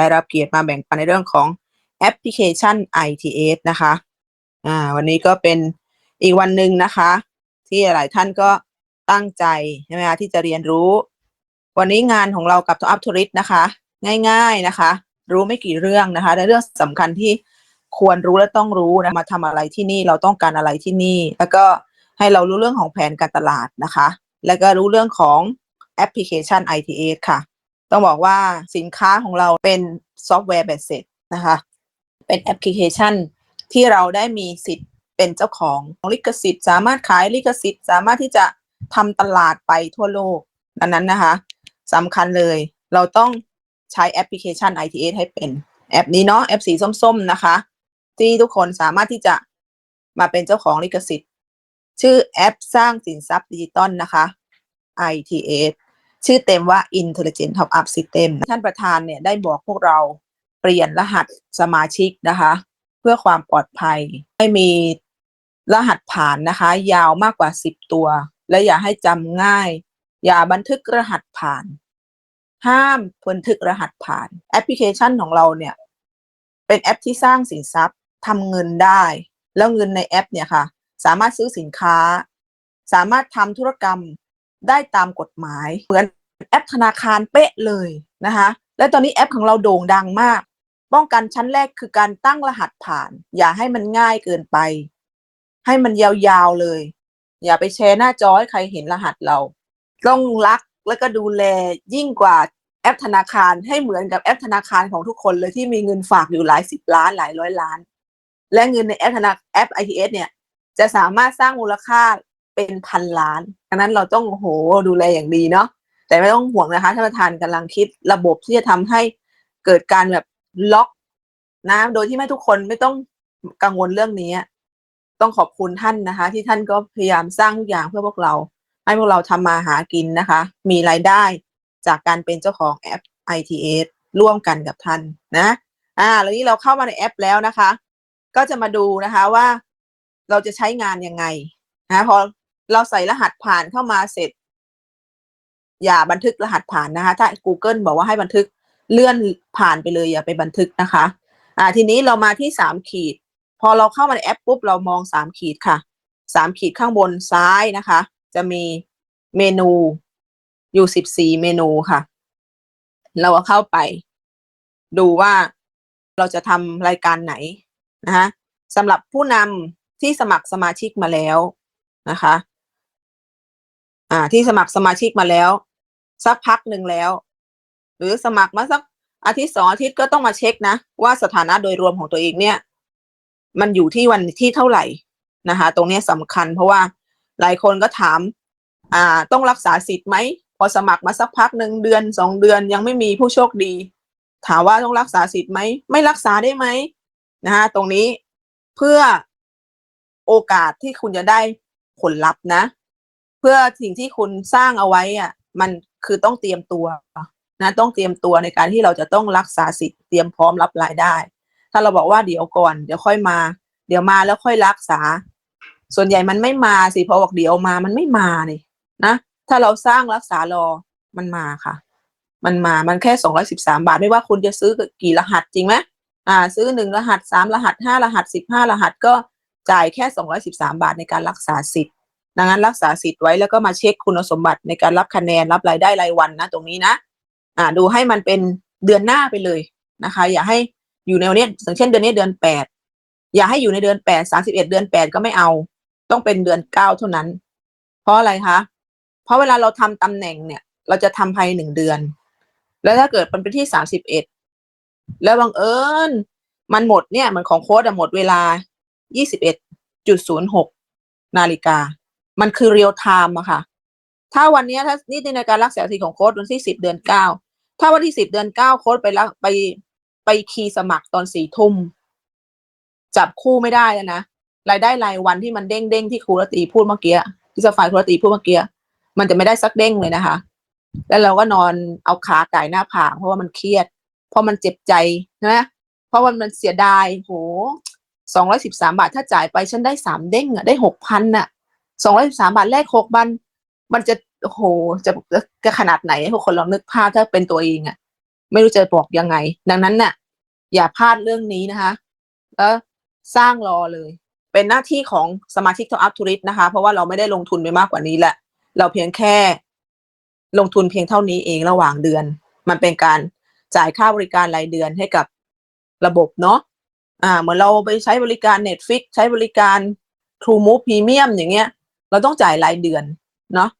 ได้รับเกียรติมาแบ่งปันในเรื่องของแอปพลิเคชัน ITS นะคะอ่าวันนี้ก็เป็นอีกวันหนึ่งนะคะ ที่หลายท่านก็ตั้งใจใช่ไหมคะที่จะเรียนรู้ วันนี้งานของเรากับ Top Up Tourist นะคะ ง่าย ๆนะคะ รู้ไม่กี่เรื่องนะคะในเรื่องสำคัญที่ควรรู้และต้องรู้นะมาทำอะไรที่นี่เราต้องการอะไรที่นี่ แล้วก็ให้เรารู้เรื่องของแผนการตลาดนะคะ แล้วก็รู้เรื่องของแอปพลิเคชัน ITS ค่ะ ต้องบอกว่าสินค้าของเราเป็นซอฟต์แวร์เบสเสร็จนะคะ เป็นแอปพลิเคชันที่เราได้มีสิทธิ์เป็นเจ้าของลิขสิทธิ์ สามารถขายลิขสิทธิ์ สามารถที่จะทำตลาดไปทั่วโลกดังนั้นนะคะสำคัญเลย เราต้องใช้แอปพลิเคชัน ITS ให้เป็นแอปนี้เนาะแอปสีส้มๆนะคะ ที่ทุกคนสามารถที่จะมาเป็นเจ้าของลิขสิทธิ์ ชื่อแอปสร้างสินทรัพย์ดิจิตอลนะคะ ITS ชื่อเต็มว่า Intelligent Top Up System ท่านประธานเนี่ยได้บอกพวกเราเปลี่ยนรหัสสมาชิกนะคะ เพื่อความปลอดภัย ให้มีรหัสผ่านนะคะ ยาวมากกว่า 10 ตัว และอย่าให้จำง่าย อย่าบันทึกรหัสผ่าน ห้ามบันทึกรหัสผ่าน แอปพลิเคชันของเราเนี่ย เป็นแอปที่สร้างสินทรัพย์ทำเงินได้ แล้วเงินในแอปเนี่ยค่ะ สามารถซื้อสินค้า สามารถทำธุรกรรม ได้ตามกฎหมาย เหมือนแอปธนาคารเป๊ะเลยนะคะและตอนนี้แอปของเราโด่งดังมาก ป้องกันชั้นแรกคือการตั้งรหัสผ่าน อย่าให้มันง่ายเกินไป ให้มันยาวๆเลย อย่าไปแชร์หน้าจอให้ใครเห็นรหัสเรา ต้องรักแล้วก็ดูแลยิ่งกว่าแอปธนาคารให้เหมือนกับแอปธนาคารของทุกคนเลยที่มีเงินฝากอยู่หลายสิบล้านหลายร้อยล้าน และเงินในแอปธนาแอป ITS เนี่ยจะสามารถสร้างมูลค่า เป็นพันล้านดังนั้นเราต้องโหดูแลอย่างดีเนาะแต่ไม่ต้องห่วงนะคะท่านประธานกำลังคิดระบบที่จะทำให้เกิดการแบบล็อกนะโดยที่ไม่ทุกคนไม่ต้องกังวลเรื่องนี้ต้องขอบคุณท่านนะคะ ที่ท่านก็พยายามสร้างทุกอย่างเพื่อพวกเรา ให้พวกเราทำมาหากินนะคะ มีรายได้จากการเป็นเจ้าของแอป ITS ร่วมกันกับท่านนะ อ่าแล้วนี้เราเข้ามาในแอปแล้วนะคะ ก็จะมาดูนะคะว่าเราจะใช้งานยังไงนะพอ เราใส่รหัสผ่านเข้ามาเสร็จ อย่าบันทึกรหัสผ่านนะคะ ถ้า Google บอกว่าให้บันทึกเลื่อนผ่านไปเลยอย่าไปบันทึกนะคะ อ่า ทีนี้เรามาที่สามขีด พอเราเข้ามาในแอปปุ๊บเรามองสามขีดค่ะสามขีดข้างบนซ้ายนะคะ จะมีเมนูอยู่สิบสี่เมนูค่ะ เราก็เข้าไป ดูว่าเราจะทำรายการไหนนะคะสำหรับผู้นำที่สมัครสมาชิกมาแล้วนะคะ อ่า ที่สมัครสมาชิกมาแล้ว สักพักหนึ่งแล้ว หรือสมัครมาสักอาทิตย์สองอาทิตย์ก็ต้องมาเช็คนะ ว่าสถานะโดยรวมของตัวเองเนี่ย มันอยู่ที่วันที่เท่าไหร่นะคะ ตรงนี้สำคัญ เพราะว่าหลายคนก็ถาม อ่า ต้องรักษาสิทธิ์ไหมพอสมัครมาสักพักหนึ่งเดือนสองเดือนยังไม่มีผู้โชคดี ถามว่าต้องรักษาสิทธิ์ไหมไม่รักษาได้ไหมนะคะตรงนี้เพื่อโอกาสที่คุณจะได้ผลลัพธ์นะ เพื่อสิ่งที่คุณสร้างเอาไว้อะมันคือต้องเตรียมตัวนะต้องเตรียมตัวในการที่เราจะต้องรักษาสิทธิ์เตรียมพร้อมรับรายได้ ถ้าเราบอกว่าเดี๋ยวก่อน เดี๋ยวค่อยมา เดี๋ยวมาแล้วค่อยรักษา ส่วนใหญ่มันไม่มาสิพอบอกเดี๋ยวมามันไม่มาเลยนะถ้าเราสร้างรักษารอมันมาค่ะ มันมามันแค่สองร้อยสิบสามบาท ไม่ว่าคุณจะซื้อกี่รหัสจริงไหมอ่า ซื้อหนึ่งรหัสสามรหัสห้ารหัสสิบห้ารหัสก็จ่ายแค่สองร้อยสิบสามบาทในการรักษาสิทธิ์ ดังนั้นรักษาสิทธิ์ไว้แล้วก็มาเช็คคุณสมบัติในการรับคะแนนรับรายได้รายวันนะ ตรงนี้นะอ่าดูให้มันเป็นเดือนหน้าไปเลยนะคะ อย่าให้อยู่ในวันนี้อย่างเช่นเดือนนี้เดือนแปดอย่าให้อยู่ในเดือนแปดสามสิบเอ็ดเดือนแปดก็ไม่เอา ต้องเป็นเดือนเก้าเท่านั้น เพราะอะไรคะเพราะเวลาเราทำตำแหน่งเนี่ย เราจะทำภายหนึ่งเดือน แล้วถ้าเกิดมันเป็นที่สามสิบเอ็ดแล้วบังเอิญมันหมดเนี่ยมันของโค้ดหมดเวลายี่สิบเอ็ดจุดศูนย์หกนาฬิกา มันคือเรียลไทม์อะค่ะ ถ้าวันนี้ถ้านี่ในการรักษาสิทธิ์ของโค้ดวันที่สิบเดือนเก้าถ้าวันที่สิบเดือนเก้าโค้ดไปแล้วไปไปคีย์สมัครตอนสี่ทุ่มจับคู่ไม่ได้แล้วนะรายได้รายวันที่มันเด้งเด้งที่ครูรตีพูดเมื่อกี้ที่สฟายครูรตีพูดเมื่อกี้มันจะไม่ได้สักเด้งเลยนะคะ แล้วเราก็นอนเอาขาไก่หน้าผากเพราะว่ามันเครียด เพราะมันเจ็บใจนะเพราะว่ามันเสียดายโหสองร้อยสิบสามบาทถ้าจ่ายไปฉันได้สามเด้งอะได้หกพันอะ สองร้อยสิบามบาทแรกหกบัน มันจะโหจะจะขนาดไหนให้ทุกคนลองนึกภาพถ้าเป็นตัวเองอะไม่รู้จะบอกยังไง ดังนั้นน่ะ อย่าพลาดเรื่องนี้นะคะแล้วสร้างรอเลย เป็นหน้าที่ของสมาชิกทออัพทูริสนะคะ เพราะว่าเราไม่ได้ลงทุนไปมากกว่านี้แหละ เราเพียงแค่ ลงทุนเพียงเท่านี้เองระหว่างเดือน มันเป็นการจ่ายค่าบริการรายเดือนให้กับระบบเนาะอ่าเหมือนเราไปใช้บริการ Netflix ใช้บริการ True Move Premium อย่างเงี้ย เราต้องจ่ายรายเดือนเนาะ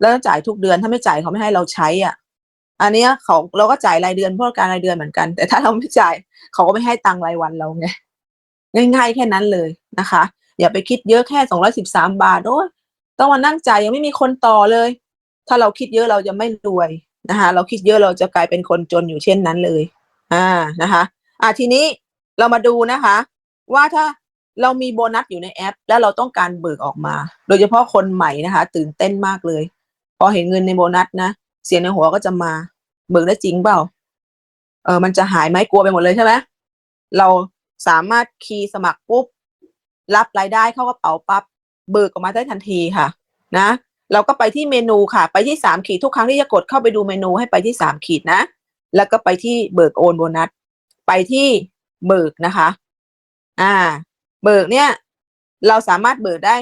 แล้วจ่ายทุกเดือนถ้าไม่จ่ายเขาไม่ให้เราใช้อะ อันเนี้ยเขาเราก็จ่ายรายเดือนเพราะการรายเดือนเหมือนกัน แต่ถ้าเราไม่จ่ายเขาก็ไม่ให้ตังค์รายวันเราไงง่ายๆแค่นั้นเลยนะคะ อย่าไปคิดเยอะแค่สองร้อยสิบสามบาทโอ้ยต้องมานั่งจ่ายยังไม่มีคนต่อเลย ถ้าเราคิดเยอะเราจะไม่รวยนะคะ เราคิดเยอะเราจะกลายเป็นคนจนอยู่เช่นนั้นเลย อ่านะคะ อ่าทีนี้เรามาดูนะคะ ว่าถ้า เรามีโบนัสอยู่ในแอป แล้วเราต้องการเบิกออกมา โดยเฉพาะคนใหม่นะคะ ตื่นเต้นมากเลย พอเห็นเงินในโบนัสนะเสียงในหัวก็จะมา เบิกได้จริงเปล่า เออมันจะหายไหมกลัวไปหมดเลยใช่ไหมเราสามารถคีย์สมัครปุ๊บรับรายได้เข้ากระเป๋าปั๊บเบิกออกมาได้ทันทีค่ะ นะ เราก็ไปที่เมนูค่ะ ไปที่สามขีดทุกครั้งที่จะกดเข้าไปดูเมนูให้ไปที่สามขีดนะ แล้วก็ไปที่เบิกโอนโบนัส ไปที่เบิกนะคะ อ่า เบิกเนี่ย เราสามารถเบิกได้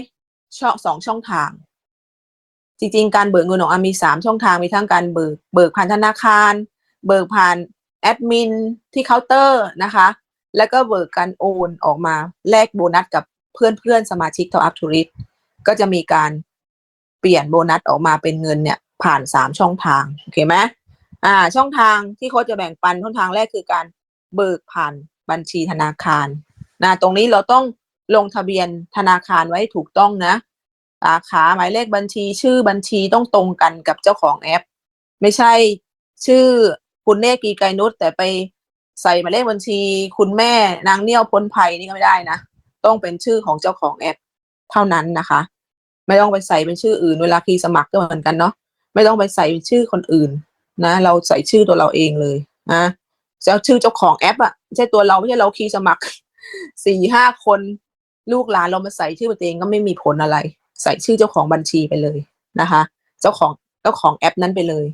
ช่องสองช่องทาง จริงๆ การเบิกเงินของอามีสามช่องทางมีทั้งการเบิกเบิกผ่านธนาคาร เบิกผ่านแอดมินที่เคาน์เตอร์นะคะ แล้วก็เบิกการโอนออกมาแลกโบนัสกับเพื่อนๆ สมาชิก Top Up Tourist ก็จะมีการเปลี่ยนโบนัสออกมาเป็นเงินเนี่ยผ่านสามช่องทางโอเคไหมอ่า ช่องทางที่เขาจะแบ่งปันช่องทางแรกคือการเบิกผ่านบัญชีธนาคาร นะตรงนี้เราต้องลงทะเบียนธนาคารไว้ถูกต้องนะสาขาหมายเลขบัญชี ชื่อบัญชีต้องตรงกันกับเจ้าของแอป ไม่ใช่ชื่อคุณเนกีไกนุชแต่ไปใส่หมายเลขบัญชี คุณแม่นางเนียวพ้นภัยนี่ก็ไม่ได้นะ ต้องเป็นชื่อของเจ้าของแอป เท่านั้นนะคะ ไม่ต้องไปใส่เป็นชื่ออื่นเวลาคีย์สมัครก็เหมือนกันเนาะไม่ต้องไปใส่เป็นชื่อคนอื่นนะ เราใส่ชื่อตัวเราเองเลยนะจะชื่อเจ้าของแอปอะไม่ใช่ตัวเราไม่ใช่เราคีย์สมัคร สี่ห้าคนลูกหลานเรามาใส่ชื่อตัวเองก็ไม่มีผลอะไร ใส่ชื่อเจ้าของบัญชีไปเลยนะคะ เจ้าของเจ้าของแอปนั้นไปเลย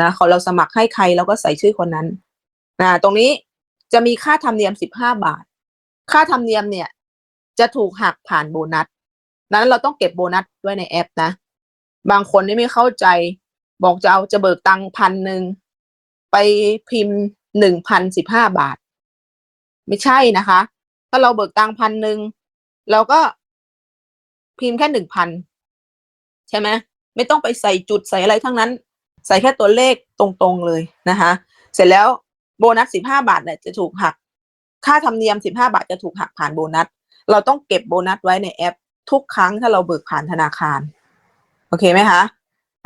นะขาเราสมัครให้ใครเราก็ใส่ชื่อคนนั้นนะตรงนี้จะมีค่าธรรมเนียมสิบห้าบาท ค่าธรรมเนียมเนี่ย จะถูกหักผ่านโบนัสนั้นเราต้องเก็บโบนัสไว้ในแอปนะ บางคนนี่ไม่เข้าใจ บอกจะเอาจะเบิกตังค์พันหนึ่งไปพิมพ์หนึ่งพันสิบห้าบาท ไม่ใช่นะคะ ถ้าเราเบิกตังค์พันหนึ่งเราก็พิมพ์แค่หนึ่งพันใช่ไหมไม่ต้องไปใส่จุดใส่อะไรทั้งนั้น ใส่แค่ตัวเลขตรงๆเลยนะคะ เสร็จแล้วโบนัสสิบห้าบาทเนี่ยจะถูกหัก ค่าธรรมเนียมสิบห้าบาทจะถูกหักผ่านโบนัส เราต้องเก็บโบนัสไว้ในแอป ทุกครั้งถ้าเราเบิกผ่านธนาคาร โอเคไหมคะ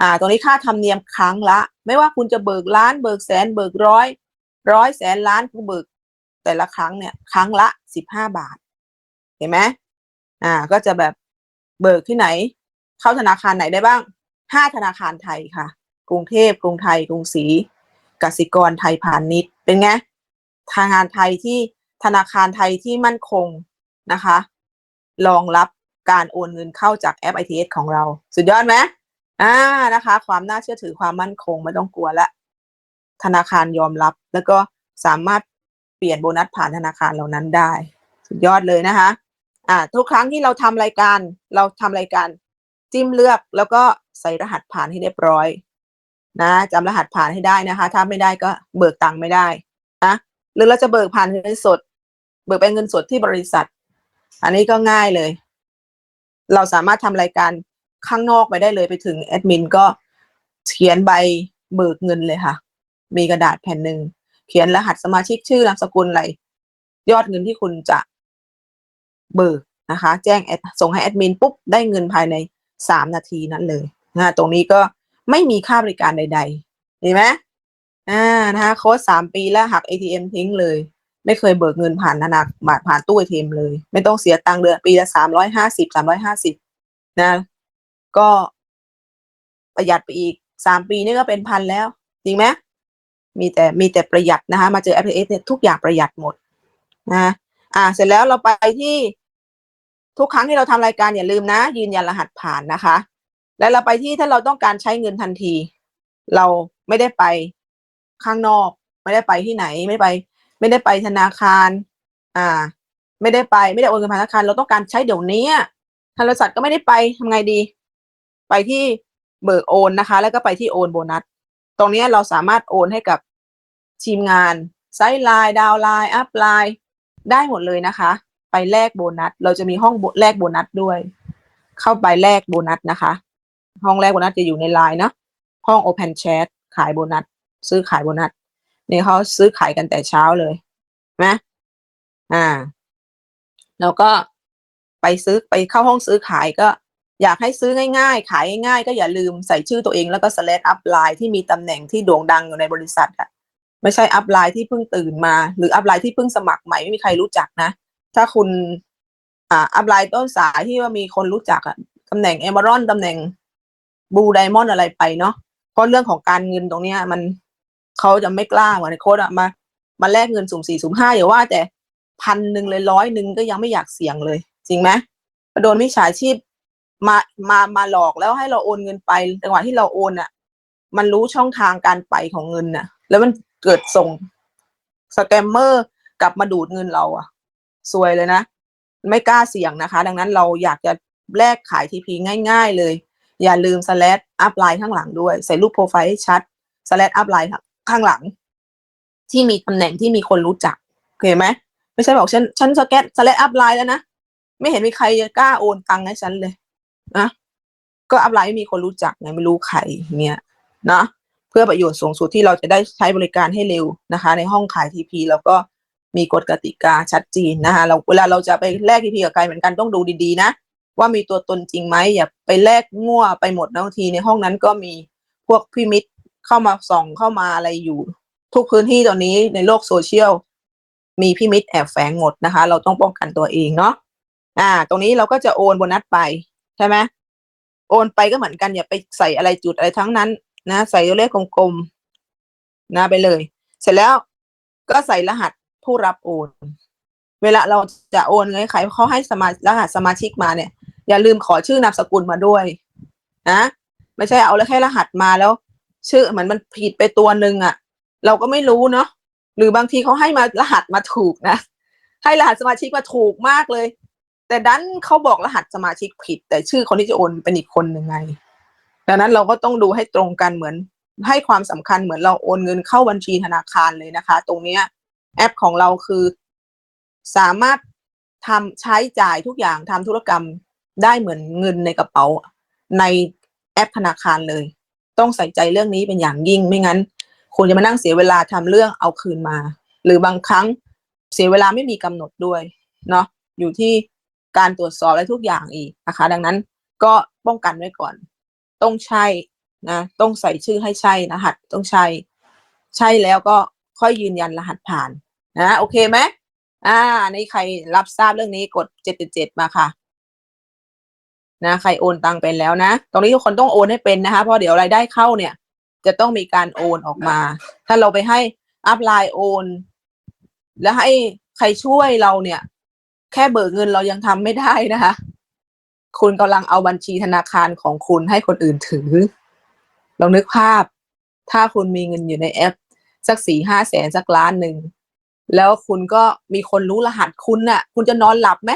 อ่าตรงนี้ค่าธรรมเนียมครั้งละ ไม่ว่าคุณจะเบิกล้านเบิกแสนเบิกร้อยร้อยแสนล้านคุณเบิก แต่ละครั้งเนี่ย ครั้งละสิบห้าบาท เห็นไหมอ่า ก็จะแบบเบิกที่ไหน เข้าธนาคารไหนได้บ้างห้าธนาคารไทยค่ะ กรุงเทพกรุงไทย กรุงศรีกสิกรไทยพาณิชย์เป็นไงทางงานไทยที่ธนาคารไทยที่มั่นคงนะคะรองรับการโอนเงินเข้าจากแอป ITS ของเรา สุดยอดไหมอ่านะคะ ความน่าเชื่อถือความมั่นคงไม่ต้องกลัวละ ธนาคารยอมรับ แล้วก็สามารถ เปลี่ยนโบนัสผ่านธนาคารเหล่านั้นได้ สุดยอดเลยนะคะอ่าทุกครั้งที่เราทำรายการเราทำรายการจิ้มเลือกแล้วก็ใส่รหัสผ่านให้เรียบร้อย นะจำรหัสผ่านให้ได้นะคะ ถ้าไม่ได้ก็เบิกตังค์ไม่ได้นะหรือเราจะเบิกผ่านเงินสด เบิกเป็นเงินสดที่บริษัท อันนี้ก็ง่ายเลย เราสามารถทำรายการข้างนอกไปได้เลยไปถึงแอดมินก็เขียนใบเบิกเงินเลยค่ะ มีกระดาษแผ่นหนึ่ง เขียนรหัสสมาชิกชื่อนามสกุลอะไร ยอดเงินที่คุณจะเบิกนะคะ แจ้งแอดส่งให้แอดมินปุ๊บ ได้เงินภายในสามนาทีนั้นเลยนะตรงนี้ก็ไม่มีค่าบริการใดๆเห็นไหมอ่านะคะโค้ดสามปีแล้วหัก ATM ทิ้งเลย ไม่เคยเบิกเงินผ่านธนาคารผ่านตู้ ATM เลย ไม่ต้องเสียตังค์เดือนปีละสามร้อยห้าสิบสามร้อยห้าสิบนะ ก็ประหยัดไปอีกสามปีนี่ก็เป็นพันแล้ว จริงไหม มีแต่มีแต่ประหยัดนะคะมาเจอ FTS เนี่ยทุกอย่างประหยัดหมดนะอ่าเสร็จแล้วเราไปที่ทุกครั้งที่เราทำรายการอย่าลืมนะ ยืนยันรหัสผ่านนะคะ แล้วเราไปที่ถ้าเราต้องการใช้เงินทันที เราไม่ได้ไปข้างนอก ไม่ได้ไปที่ไหนไม่ไป ไม่ได้ไปธนาคาร อ่า ไม่ได้ไปไม่ได้โอนเงินผ่านธนาคาร เราต้องการใช้เดี๋ยวนี้อะทางบริษัทก็ไม่ได้ไปทำไงดี ไปที่เบิกโอนนะคะ แล้วก็ไปที่โอนโบนัส ตรงนี้เราสามารถโอนให้กับ ทีมงานไซด์ไลน์ดาวไลน์อัพไลน์ได้หมดเลยนะคะ ไปแลกโบนัส เราจะมีห้องแลกโบนัสด้วย เข้าไปแลกโบนัสนะคะ ห้องแรกโบนัสจะอยู่ในไลน์เนาะห้อง Open Chat ขายโบนัส ซื้อขายโบนัสนี่เขาซื้อขายกันแต่เช้าเลยนะอ่า แล้วก็ไปซื้อไปเข้าห้องซื้อขายก็อยากให้ซื้อง่ายๆ ขายง่ายๆ ก็อย่าลืมใส่ชื่อตัวเองแล้วก็ slash up line ที่มีตำแหน่งที่โด่งดังอยู่ในบริษัทอะ ไม่ใช่อัพไลน์ที่เพิ่งตื่นมา หรืออัพไลน์ที่เพิ่งสมัครใหม่ไม่มีใครรู้จักนะ ถ้าคุณอ่าอัพไลน์ต้นสายที่ว่ามีคนรู้จักอะตำแหน่งเอม r รอนตำแหน่งบูไดมอนอะไรไปเนาะเพราะเรื่องของการเงินตรงเนี้ย มันเขาจะไม่กล้าเหมือนในโค้ดอะมา มาแลกเงินสุ่มสี่สุ่มห้าอย่าว่า แต่พันหนึ่งเลยร้อยหนึ่งก็ยังไม่อยากเสี่ยงเลย จริงไหมโดนมิจฉาชีพมามามาหลอกแล้วให้เราโอนเงินไปจังหวะที่เราโอนอะมันรู้ช่องทางการไปของเงินน่ะ แล้วมัน เกิดส่งสแกมเมอร์กลับมาดูดเงินเราอะซวยเลยนะ ไม่กล้าเสี่ยงนะคะ ดังนั้นเราอยากจะแลกขายทีพีง่าย ๆ เลย อย่าลืมสแลดอัพไลน์ข้างหลังด้วย ใส่รูปโปรไฟล์ให้ชัดสแลดอัพไลน์ข้างหลัง ที่มีตำแหน่งที่มีคนรู้จักโอเคไหมไม่ใช่บอกฉันฉันสแกตสแลดอัพไลน์แล้วนะไม่เห็นมีใครกล้าโอนตังค์ให้ฉันเลยนะก็อัพไลน์ไม่มีคนรู้จักไงไม่รู้ใครเนี่ยนะ เพื่อประโยชน์สูงสุดที่เราจะได้ใช้บริการให้เร็วนะคะ ในห้องขายทีพีแล้วก็มีกฎกติกาชัดเจนนะคะเราเวลาเราจะไปแลกทีพีกับใครเหมือนกันต้องดูดีๆนะ ว่ามีตัวตนจริงไหมอย่าไปแลกมั่วไปหมดนะบางทีในห้องนั้นก็มีพวกพิมิตเข้ามาส่องเข้ามาอะไรอยู่ ทุกพื้นที่ตอนนี้ในโลกโซเชียลมีพิมิตแอบแฝงหมดนะคะ เราต้องป้องกันตัวเองเนาะอ่า ตรงนี้เราก็จะโอนโบนัสไปใช่ไหมโอนไปก็เหมือนกันอย่าไปใส่อะไรจุดอะไรทั้งนั้น นะใส่ตัวเลขกลมๆนะไปเลย เสร็จแล้วก็ใส่รหัสผู้รับโอน เวลาเราจะโอนเงินให้ใครเขาให้สมารหัสสมาชิกมาเนี่ย อย่าลืมขอชื่อนามสกุลมาด้วยนะไม่ใช่เอาแล้วแค่รหัสมาแล้ว ชื่อเหมือนมันผิดไปตัวหนึ่งอะ่ะ เราก็ไม่รู้เนาะหรือบางทีเขาให้มารหัสมาถูกนะให้รหัสสมาชิกมาถูกมากเลย แต่ดันเขาบอกรหัสสมาชิกผิด แต่ชื่อคนที่จะโอนเป็นอีกคนหนึ่งไง ดังนั้นเราก็ต้องดูให้ตรงกันเหมือนให้ความสำคัญเหมือนเราโอนเงินเข้าบัญชีธนาคารเลยนะคะ ตรงเนี้ยแอปของเราคือสามารถทำใช้จ่ายทุกอย่างทำธุรกรรมได้เหมือนเงินในกระเป๋าในแอปธนาคารเลย ต้องใส่ใจเรื่องนี้เป็นอย่างยิ่งไม่งั้นคุณจะมานั่งเสียเวลาทำเรื่องเอาคืนมา หรือบางครั้งเสียเวลาไม่มีกำหนดด้วยเนาะอยู่ที่การตรวจสอบอะไรทุกอย่างอีกนะคะ ดังนั้นก็ป้องกันไว้ก่อน ต้องใช่นะต้องใส่ชื่อให้ใช่รหัสต้องใช่ใช่แล้วก็ค่อยยืนยันรหัสผ่านนะโอเคไหมอ่าในใครรับทราบเรื่องนี้กดเจ็ดเจ็ดมาค่ะนะใครโอนตังไปแล้วนะ ตรงนี้ทุกคนต้องโอนให้เป็นนะคะเพราะเดี๋ยวรายได้เข้าเนี่ย จะต้องมีการโอนออกมา ถ้าเราไปให้อัพไลน์โอน แล้วให้ใครช่วยเราเนี่ย แค่เบิกเงินเรายังทำไม่ได้นะคะ คุณกำลังเอาบัญชีธนาคารของคุณให้คนอื่นถือ ลองนึกภาพ ถ้าคุณมีเงินอยู่ในแอป สักสี่ห้าแสนสักล้านหนึ่ง แล้วคุณก็มีคนรู้รหัสคุณน่ะ คุณจะนอนหลับไหม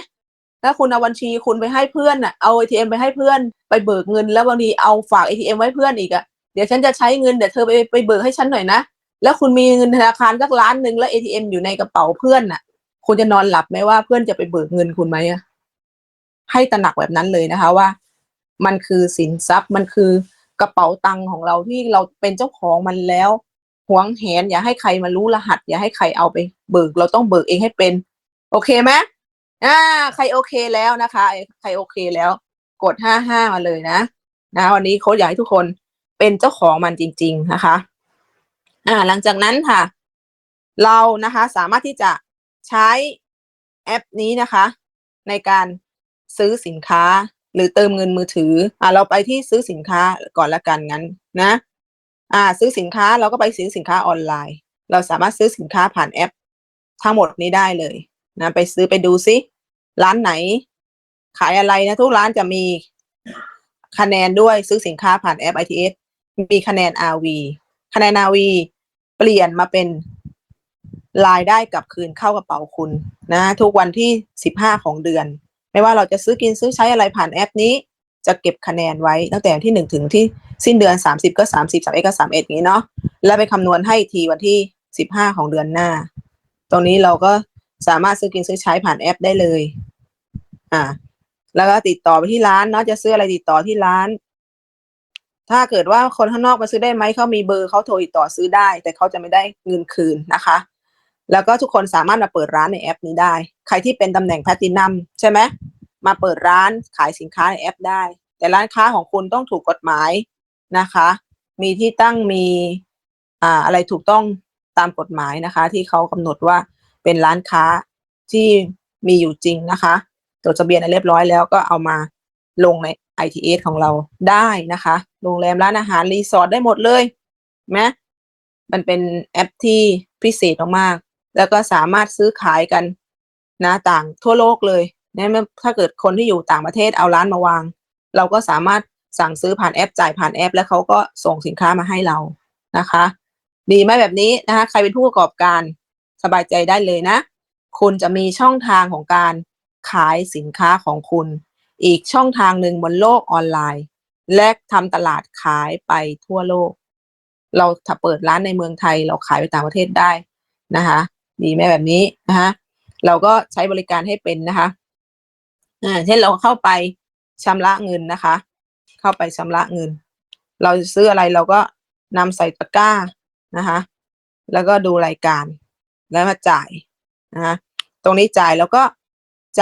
ถ้าคุณเอาบัญชีคุณไปให้เพื่อนน่ะ เอา ATM ไปให้เพื่อน ไปเบิกเงิน แล้วบางทีเอาฝาก ATM ไว้เพื่อนอีกอะเดี๋ยวฉันจะใช้เงินเดี๋ยวเธอไปไปเบิกให้ฉันหน่อยนะ แล้วคุณมีเงินธนาคารสักล้านหนึ่งแล้ว ATM อยู่ในกระเป๋าเพื่อนน่ะ คุณจะนอนหลับไหมว่าเพื่อนจะไปเบิกเงินคุณไหมอะ ให้ตระหนักแบบนั้นเลยนะคะว่า มันคือสินทรัพย์มันคือกระเป๋าตังค์ของเราที่เราเป็นเจ้าของมันแล้วหวงแหนอย่าให้ใครมารู้รหัส อย่าให้ใครเอาไปเบิก เราต้องเบิกเองให้เป็น โอเคไหมอ่า ใครโอเคแล้วนะคะ ใครโอเคแล้ว กดห้าห้ามาเลยนะ นะ วันนี้โค้ชอยากให้ทุกคนเป็นเจ้าของมันจริง ๆนะคะ อ่า หลังจากนั้นค่ะ เรานะคะสามารถที่จะใช้แอปนี้นะคะ ในการ ซื้อสินค้า หรือเติมเงินมือถือ อ่าเราไปที่ซื้อสินค้าก่อนละกันงั้นนะ อ่า ซื้อสินค้าเราก็ไปซื้อสินค้าออนไลน์ เราสามารถซื้อสินค้าผ่านแอป ทั้งหมดนี้ได้เลยนะไปซื้อไปดูซิร้านไหน ขายอะไรนะ ทุกร้านจะมีคะแนนด้วยซื้อสินค้าผ่านแอป ITS มีคะแนน RV คะแนน RV เปลี่ยนมาเป็นรายได้กลับคืนเข้ากระเป๋าคุณนะ ทุกวันที่สิบห้าของเดือน ไม่ว่าเราจะซื้อกินซื้อใช้อะไรผ่านแอปนี้ จะเก็บคะแนนไว้ตั้งแต่ที่หนึ่งถึงที่สิ้นเดือนสามสิบก็สามสิบสามเอ็ดก็สามเอ็ดนี้เนาะแล้วไปคำนวณให้ทีวันที่สิบห้าของเดือนหน้า ตรงนี้เราก็สามารถซื้อกินซื้อใช้ผ่านแอปได้เลย อ่า แล้วก็ติดต่อไปที่ร้านเนาะจะซื้ออะไรติดต่อที่ร้าน ถ้าเกิดว่าคนข้างนอกมาซื้อได้ไหมเขามีเบอร์เขาโทรติดต่อซื้อได้ แต่เขาจะไม่ได้เงินคืนนะคะ แล้วก็ทุกคนสามารถมาเปิดร้านในแอปนี้ได้ ใครที่เป็นตำแหน่งแพลตินัมใช่ไหมมาเปิดร้านขายสินค้าในแอปได้ แต่ร้านค้าของคุณต้องถูกกฎหมายนะคะ มีที่ตั้งมีอ่าอะไรถูกต้องตามกฎหมายนะคะ ที่เขากำหนดว่าเป็นร้านค้าที่มีอยู่จริงนะคะจดทะเบียนเรียบร้อยแล้วก็เอามาลงใน ITS ของเราได้นะคะ โรงแรมร้านอาหารรีสอร์ทได้หมดเลยไหมมันเป็นแอปที่พิเศษมาก แล้วก็สามารถซื้อขายกันนะต่างทั่วโลกเลยนะถ้าเกิดคนที่อยู่ต่างประเทศเอาร้านมาวาง เราก็สามารถสั่งซื้อผ่านแอปจ่ายผ่านแอป แล้วเขาก็ส่งสินค้ามาให้เรานะคะ ดีไหมแบบนี้นะคะใครเป็นผู้ประกอบการสบายใจได้เลยนะ คุณจะมีช่องทางของการขายสินค้าของคุณ อีกช่องทางหนึ่งบนโลกออนไลน์ และทำตลาดขายไปทั่วโลก เราถ้าเปิดร้านในเมืองไทย เราขายไปต่างประเทศได้นะคะ ดีไหมแบบนี้นะคะเราก็ใช้บริการให้เป็นนะคะอ่าเช่นเราเข้าไปชำระเงินนะคะ เข้าไปชำระเงิน เราซื้ออะไรเราก็นำใส่ตะกร้านะคะ แล้วก็ดูรายการแล้วมาจ่ายนะคะตรงนี้จ่ายแล้วก็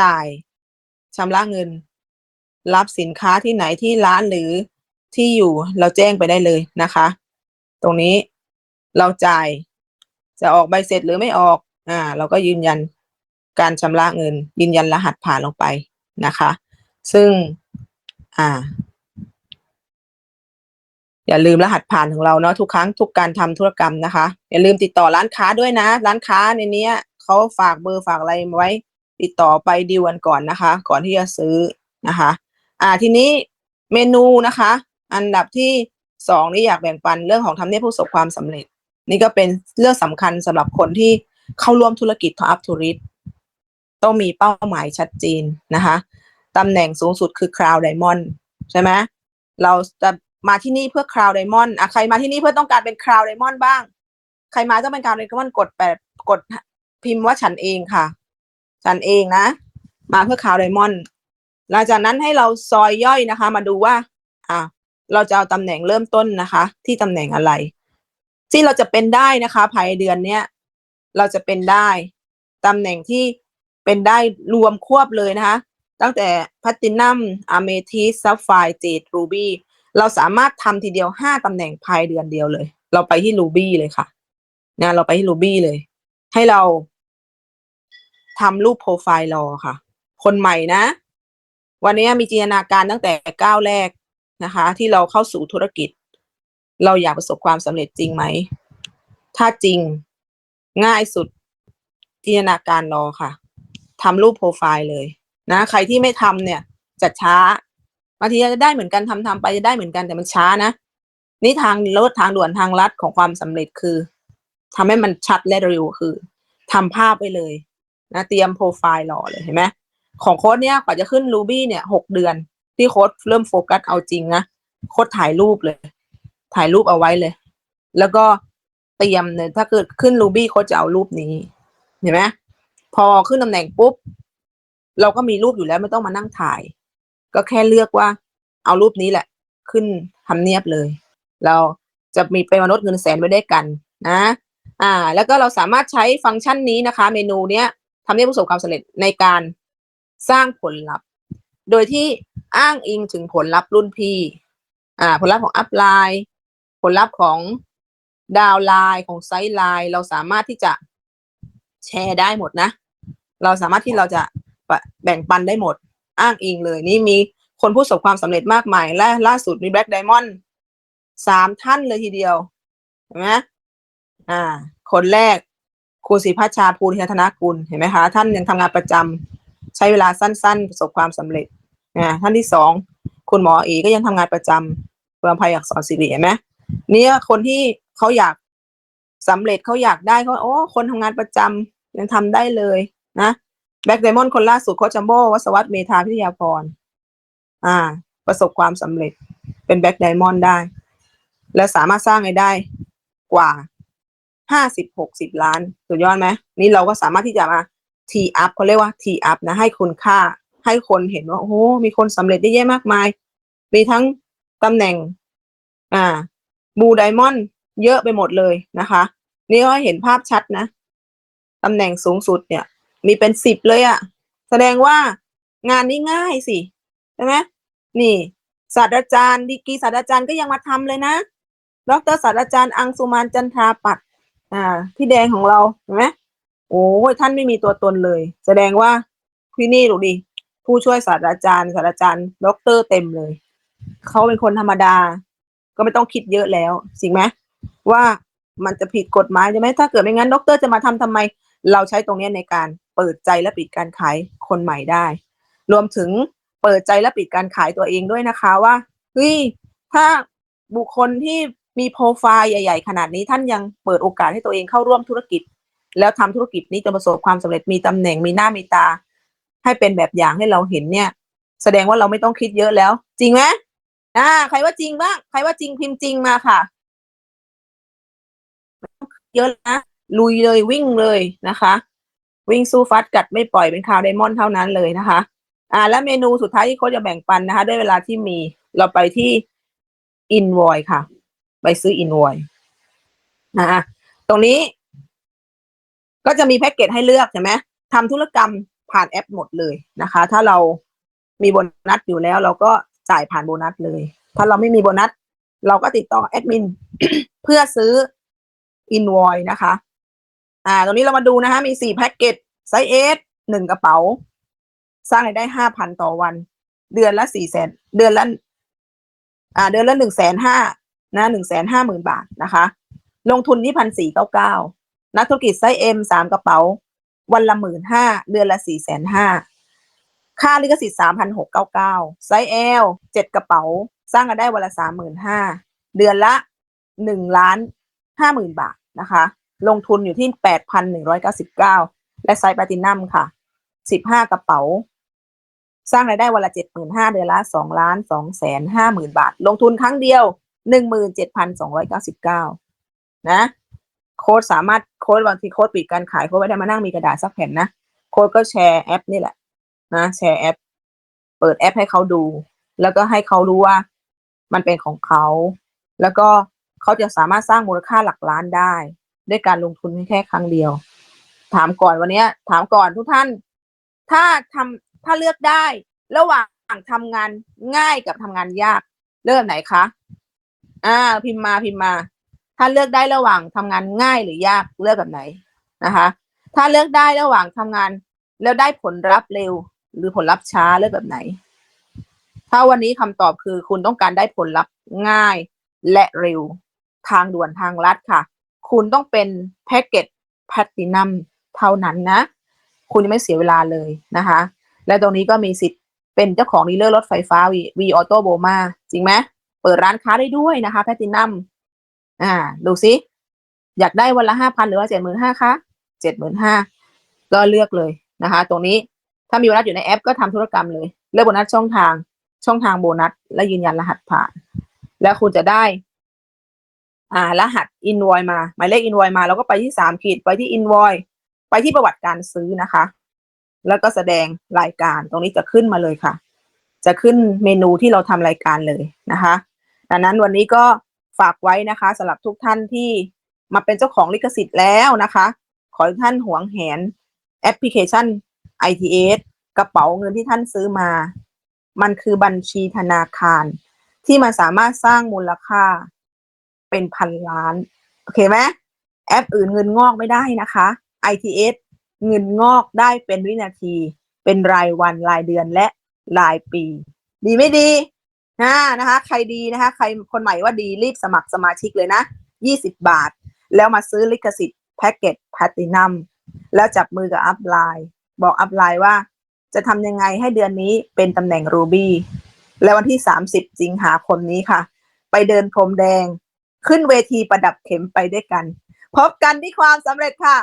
จ่ายชำระเงิน รับสินค้าที่ไหนที่ร้านหรือที่อยู่เราแจ้งไปได้เลยนะคะ ตรงนี้เราจ่ายจะออกใบเสร็จหรือไม่ออก อ่าเราก็ยืนยันการชำระเงิน ยืนยันรหัสผ่านลงไปนะคะ ซึ่งอ่า อย่าลืมรหัสผ่านของเราเนาะทุกครั้งทุกการทำธุรกรรมนะคะ อย่าลืมติดต่อร้านค้าด้วยนะ ร้านค้าในเนี้ยเขาฝากเบอร์ฝากอะไรไว้ ติดต่อไปดีลกันก่อนนะคะ ก่อนที่จะซื้อนะคะ อ่าทีนี้เมนูนะคะ อันดับที่สองนี่อยากแบ่งปันเรื่องของทำเนียบผู้ประสบความสำเร็จ นี่ก็เป็นเรื่องสำคัญสำหรับคนที่ เข้าร่วมธุรกิจทออัพทูริสต้องมีเป้าหมายชัดเจนนะคะตำแหน่งสูงสุดคือคราวไดมอนด์ใช่ไหมเราจะมาที่นี่เพื่อคราวไดมอนด์อะใครมาที่นี่เพื่อต้องการเป็นคราวไดมอนด์บ้าง ใครมาต้องเป็นคราวไดมอนด์กดแปดกดพิมพ์ว่าฉันเองค่ะ ฉันเองนะ มาเพื่อคราวไดมอนด์หลังจากนั้นให้เราซอยย่อยนะคะ มาดูว่า อ่าเราจะเอาตำแหน่งเริ่มต้นนะคะ ที่ตำแหน่งอะไร ที่เราจะเป็นได้นะคะ ภายในเดือนเนี้ย เราจะเป็นได้ตำแหน่งที่เป็นได้รวมควบเลยนะคะ ตั้งแต่แพตตินัมอะเมทิสซัฟไฟเจดรูบี้เราสามารถทำทีเดียวห้าตำแหน่งภายเดือนเดียวเลย เราไปที่รูบี้เลยค่ะนะเราไปที่รูบี้เลย ให้เราทำรูปโปรไฟล์รอค่ะ คนใหม่นะ วันนี้มีจินตนาการตั้งแต่ก้าวแรกนะคะ ที่เราเข้าสู่ธุรกิจ เราอยากประสบความสำเร็จจริงไหม ถ้าจริง ง่ายสุดจินตนาการรอค่ะทำรูปโปรไฟล์เลยนะใครที่ไม่ทำเนี่ยจะช้าบางทีจะได้เหมือนกันทำทำไปจะได้เหมือนกันแต่มันช้านะนี่ทางรถทางด่วนทางลัดของความสำเร็จคือทำให้มันชัดและเร็วคือทำภาพไปเลยนะเตรียมโปรไฟล์รอเลยเห็นไหมของโค้ดเนี่ยกว่าจะขึ้น Ruby เนี่ยหกเดือน ที่โค้ดเริ่มโฟกัสเอาจริงนะโค้ดถ่ายรูปเลย ถ่ายรูปเอาไว้เลย แล้วก็ เตรียมเนี่ยถ้าเกิดขึ้น Ruby โค้ดจะเอารูปนี้เห็นไหมพอขึ้นตำแหน่งปุ๊บ เราก็มีรูปอยู่แล้วไม่ต้องมานั่งถ่าย ก็แค่เลือกว่า เอารูปนี้แหละ ขึ้นทำเนียบเลย เราจะมีเป็นมนุษย์เงินแสนไว้ได้กันนะ อ่า แล้วก็เราสามารถใช้ฟังก์ชันนี้นะคะ เมนูเนี้ยทำให้ประสบความสำเร็จในการสร้างผลลัพธ์ โดยที่อ้างอิงถึงผลลัพธ์รุ่นพี่ อ่า ผลลัพธ์ของอัพไลน์ ผลลัพธ์ของ ดาวไลน์ของไซด์ไลน์เราสามารถที่จะแชร์ได้หมดนะ เราสามารถที่เราจะแบ่งปันได้หมดอ้างอิงเลย นี่มีคนผู้ประสบความสำเร็จมากมาย และล่าสุดมีแบล็กไดมอนด์สามท่านเลยทีเดียวเห็นไหมอ่า คนแรกคุณศิพัชชาภูริธนกุลเห็นไหมคะท่านยังทำงานประจำใช้เวลาสั้น ๆ ประสบความสำเร็จอ่าท่านที่สองคุณหมอเอก็ยังทำงานประจำเพื่อภัยอักษรศิริเห็นไหมเนี่ยคนที่ เขาอยากสสำเร็จเขาอยากได้เขาโอ้คนทำงานประจำยังทำได้เลยนะแบ็กไดมอนด์คนล่าสุดโคชจัมโบวัสวัตเมธาพิทยาพรอ่า ประสบความสำเร็จเป็นแบ็กไดมอนด์ได้ และสามารถสร้างรายได้กว่าห้าสิบหกสิบล้านสุดยอดไหมนี่เราก็สามารถที่จะมาทีอัพเขาเรียกว่าทีอัพนะให้คุณค่าให้คนเห็นว่า โอ้โหมีคนสำเร็จได้เยอะมากมาย มีทั้งตำแหน่ง อ่าบูไดมอนด์ เยอะไปหมดเลยนะคะ นี่ก็เห็นภาพชัดนะตำแหน่งสูงสุดเนี่ย มีเป็นสิบเลยอะแสดงว่างานนี้ง่ายสิใช่ไหมนี่ ศาสตราจารย์ดีกีศาสตราจารย์ก็ยังมาทำเลยนะดรศาสตราจารย์อังสุมานจันทราปัตอ่าพี่แดงของเราเห็นไหมโอ้ยท่านไม่มีตัวตนเลย แสดงว่าพี่นี่ดูดิผู้ช่วยศาสตราจารย์ศาสตราจารย์ด็อกเตอร์เต็มเลย เขาเป็นคนธรรมดา ก็ไม่ต้องคิดเยอะแล้วจริงไหม ว่ามันจะผิดกฎหมายใช่ไหมถ้าเกิดไม่งั้นด็อกเตอร์จะมาทำทำไม เราใช้ตรงนี้ในการเปิดใจและปิดการขายคนใหม่ได้ รวมถึงเปิดใจและปิดการขายตัวเองด้วยนะคะว่าเฮ้ยถ้าบุคคลที่มีโปรไฟล์ใหญ่ ๆ ขนาดนี้ท่านยังเปิดโอกาสให้ตัวเองเข้าร่วมธุรกิจ แล้วทำธุรกิจนี้จนประสบความสำเร็จมีตำแหน่งมีหน้ามีตา ให้เป็นแบบอย่างให้เราเห็นเนี่ย แสดงว่าเราไม่ต้องคิดเยอะแล้ว จริงไหมอ่าใครว่าจริงบ้างใครว่าจริงพิมพ์จริงมาค่ะ เยอะนะ ลุยเลยวิ่งเลยนะคะ วิ่งสู้ฟัดกัดไม่ปล่อยเป็นคาวไดมอนด์เท่านั้นเลยนะคะ อ่า และเมนูสุดท้ายที่โค้ชจะแบ่งปันนะคะ ด้วยเวลาที่มีเราไปที่อินวอยค่ะ ไปซื้ออินวอยนะตรงนี้ ก็จะมีแพ็กเกจให้เลือกใช่ไหมทำธุรกรรมผ่านแอปหมดเลยนะคะ ถ้าเรามีโบนัสอยู่แล้ว เราก็จ่ายผ่านโบนัสเลย ถ้าเราไม่มีโบนัส เราก็ติดต่อแอดมิน เพื่อซื้อ อินวอยนะคะ อ่า ตรงนี้เรามาดูนะคะ มีสี่แพ็กเกจไซส์เอสหนึ่งกระเป๋า สร้างรายได้ห้าพันต่อวัน เดือนละสี่แสนเดือนละอ่า เดือนละหนึ่งแสนห้านะหนึ่งแสนห้าหมื่นบาทนะคะ ลงทุนที่พันสี่เก้าเก้านักธุรกิจไซส์เอ็มสามกระเป๋า วันละหมื่นห้าเดือนละสี่แสนห้าค่าลิขสิทธิ์สามพันหกเก้าเก้าไซส์เอลเจ็ดกระเป๋า สร้างรายได้วันละสามหมื่นห้าเดือนละหนึ่งล้านห้าหมื่นบาท นะคะ ลงทุนอยู่ที่แปดพันหนึ่งร้อยเก้าสิบเก้าและไซส์แพลตินัมค่ะสิบห้ากระเป๋า สร้างรายได้วันละเจ็ดหมื่นห้าเดือนละสองล้านสองแสนห้าหมื่นบาท ลงทุนครั้งเดียวหนึ่งหมื่นเจ็ดพันสองร้อยเก้าสิบเก้านะ โค้ดสามารถโค้ดบางทีโค้ดปิดการขายโค้ดไม่ได้มานั่งมีกระดาษสักแผ่นนะ โค้ดก็แชร์แอปนี่แหละ นะแชร์แอป เปิดแอปให้เขาดู แล้วก็ให้เขารู้ว่า มันเป็นของเขา แล้วก็ เขาจะสามารถสร้างมูลค่าหลักล้านได้ ด้วยการลงทุนแค่ครั้งเดียว ถามก่อนวันนี้ถามก่อนทุกท่าน ถ้าทำถ้าเลือกได้ ระหว่างทำงานง่ายกับทำงานยาก เลือกไหนคะอ่า พิมพ์มาพิมพ์มา ถ้าเลือกได้ระหว่างทำงานง่ายหรือยากเลือกแบบไหนนะคะ ถ้าเลือกได้ระหว่างทำงาน แล้วได้ผลลัพธ์เร็ว หรือผลลัพธ์ช้าเลือกแบบไหน ถ้าวันนี้คำตอบคือคุณต้องการได้ผลลัพธ์ง่ายและเร็ว ทางด่วนทางลัดค่ะ คุณต้องเป็นแพ็กเกจแพตตินัมเท่านั้นนะ คุณจะไม่เสียเวลาเลยนะคะ และตรงนี้ก็มีสิทธิ์เป็นเจ้าของดีลเลอร์รถไฟฟ้าวีวีออโต้โบมาจริงไหมเปิดร้านค้าได้ด้วยนะคะแพตตินัมอ่า ดูซิ อยากได้วันละห้าพันหรือว่าเจ็ดหมื่นห้าคะเจ็ดหมื่นห้าก็เลือกเลยนะคะ ตรงนี้ถ้ามีโบนัสอยู่ในแอปก็ทำธุรกรรมเลย เลือกโบนัสช่องทางช่องทางโบนัส และยืนยันรหัสผ่าน แล้วคุณจะได้ อ่ารหัสอินวอยมาหมายเลขอินวอยมา แล้วก็ไปที่สามขีดไปที่อินวอยไปที่ประวัติการซื้อนะคะ แล้วก็แสดงรายการตรงนี้จะขึ้นมาเลยค่ะ จะขึ้นเมนูที่เราทำรายการเลยนะคะดังนั้นวันนี้ก็ฝากไว้นะคะสำหรับทุกท่านที่มาเป็นเจ้าของลิขสิทธิ์แล้วนะคะ ขอให้ท่านหวงแหนแอปพลิเคชัน ITS กระเป๋าเงินที่ท่านซื้อมา มันคือบัญชีธนาคาร ที่มันสามารถสร้างมูลค่า เป็นพันล้าน โอเคไหมแอปอื่นเงินงอกไม่ได้นะคะ ITS เงินงอกได้เป็นวินาที เป็นรายวันรายเดือนและรายปี ดีไม่ดีนะนะคะ ใครดีนะคะ ใครคนใหม่ว่าดีรีบสมัครสมาชิกเลยนะ 20 บาท แล้วมาซื้อลิขสิทธิ์แพ็กเกจแพตตินัมแล้วจับมือกับอัพไลน์บอกอัพไลน์ว่าจะทำยังไงให้เดือนนี้เป็นตำแหน่งรูบี้และวันที่ 30 สิงหาคมนี้ค่ะ ไปเดินพรมแดง ขึ้นเวทีประดับเข็มไปด้วยกัน พบกันที่ความสำเร็จค่ะ